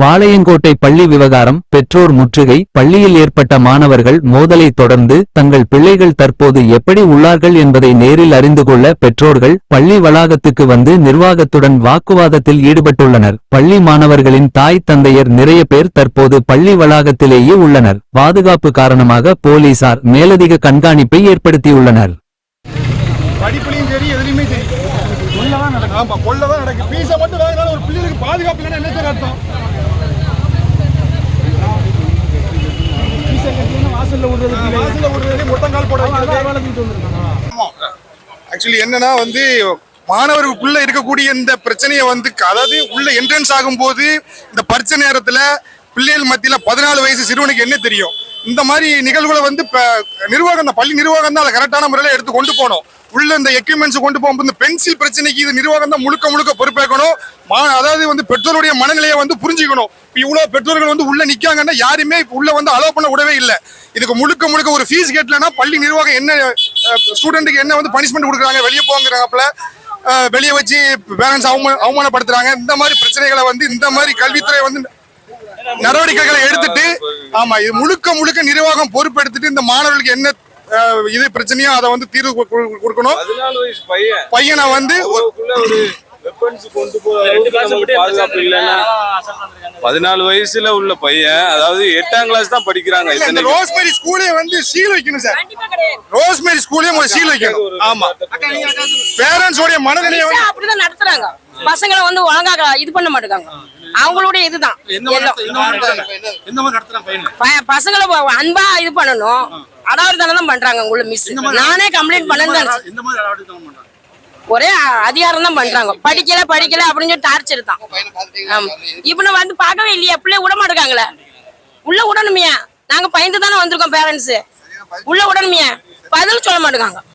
வாளையங்கோட்டை பள்ளி விவகாரம் பெற்றோர் முற்றுகை பள்ளியில் ஏற்பட்ட மாணவர்கள் மோதலை தொடர்ந்து தங்கள் பிள்ளைகள் தற்போது எப்படி உள்ளார்கள் என்பதை நேரில் அறிந்து கொள்ள பெற்றோர்கள் பள்ளி வளாகத்துக்கு வந்து நிர்வாகத்துடன் வாக்குவாதத்தில் ஈடுபட்டுள்ளனர். பள்ளி மாணவர்களின் தாய் தந்தையர் நிறைய பேர் தற்போது பள்ளி வளாகத்திலேயே உள்ளனர். பாதுகாப்பு காரணமாக போலீசார் மேலதிக கண்காணிப்பை ஏற்படுத்தியுள்ளனர். படிப்புலையும் சரி எதுலையுமே சரி. கொள்ளதான் நடக்கும். ஆமா கொள்ளதான் நடக்கும். பீஸை மட்டும் வாங்கினாலும் ஒரு போட ஆக்சுவலி என்னன்னா வந்து மாணவர்களுக்குள்ள இருக்கக்கூடிய இந்த பிரச்சனையை வந்து அதாவது உள்ள என்ட்ரன்ஸ் ஆகும்போது இந்த பரீட்சை நேரத்துல பிள்ளைகள் மத்தியில பதினாலு வயசு சிறுவனுக்கு என்ன தெரியும்? இந்த மாதிரி நிகழ்வுகளை வந்து நிர்வாகம் தான் பள்ளி நிர்வாகம் தான் அதை கரெக்டான முறையில் எடுத்து கொண்டு போகணும். உள்ள இந்த எக்யூப்மெண்ட்ஸ் கொண்டு போகும்போது இந்த பென்சில் பிரச்சனைக்கு இது நிர்வாகம் தான் முழுக்க முழுக்க பொறுப்பேற்கணும். மா- அதாவது வந்து பெற்றோருடைய மனநிலையை வந்து புரிஞ்சுக்கணும். இப்போ இவ்வளோ பெற்றோர்கள் வந்து உள்ள நிற்காங்கன்னா யாருமே உள்ள வந்து அலோவ் பண்ண விடவே இல்லை. இதுக்கு முழுக்க முழுக்க ஒரு ஃபீஸ் கேட்லனா பள்ளி நிர்வாகம் என்ன ஸ்டூடெண்ட்டுக்கு என்ன வந்து பனிஷ்மெண்ட் கொடுக்குறாங்க வெளியே போங்கிறாங்கப்பல வெளியே வச்சு பேரண்ட்ஸ் அவமான அவமானப்படுத்துறாங்க. இந்த மாதிரி பிரச்சனைகளை வந்து இந்த மாதிரி கல்வித்துறை வந்து நடவடிக்கைகளை எடுத்துட்டு ஆமா இது முழுக்க முழுக்க நிர்வாகம் பொறுப்பெடுத்துட்டு இந்த மாணவர்களுக்கு என்ன இது பிரச்சனையோ அதை வந்து தீர்வு கொடுக்கணும். பையன். பையனை வந்து பதினாலு வயசுல உள்ள பையன் அதாவது எட்டாம் கிளாஸ் தான் படிக்கிறாங்க இந்த ரோஸ்மேரி ஸ்கூலே வந்து சீல் வைக்கணும் சார். ரோஸ்மேரி ஸ்கூலே ஒரு சீல் வைக்கணும். ஆமா. பேரண்ட்ஸ் உடைய மனநிலையை வந்து அப்படிதான் நடத்துறாங்க. பசங்களை வந்து ஒழுங்கா இது பண்ண மாட்டாங்க அவங்களுடைய இதுதான். பசங்களை அன்பா இது பண்ணணும். அடாவடி தான் பண்றாங்க உள்ள மிஸ் நானே கம்ப்ளைண்ட் பண்ணேன் ஒரே அதிகாரம் தான் பண்றாங்க. படிக்கல படிக்கல அப்படின்னு சொல்லி டார்ச்சர் தான். நான் வந்து பார்க்கவே இல்லையா. பிள்ளை விட மாட்டேங்காங்களே. உள்ள விடணுமியா. நாங்க பயந்து தானே வந்திருக்கோம் பேரண்ட்ஸ் உள்ள விடணுமியா. பதில் சொல்ல மாட்டேங்காங்க.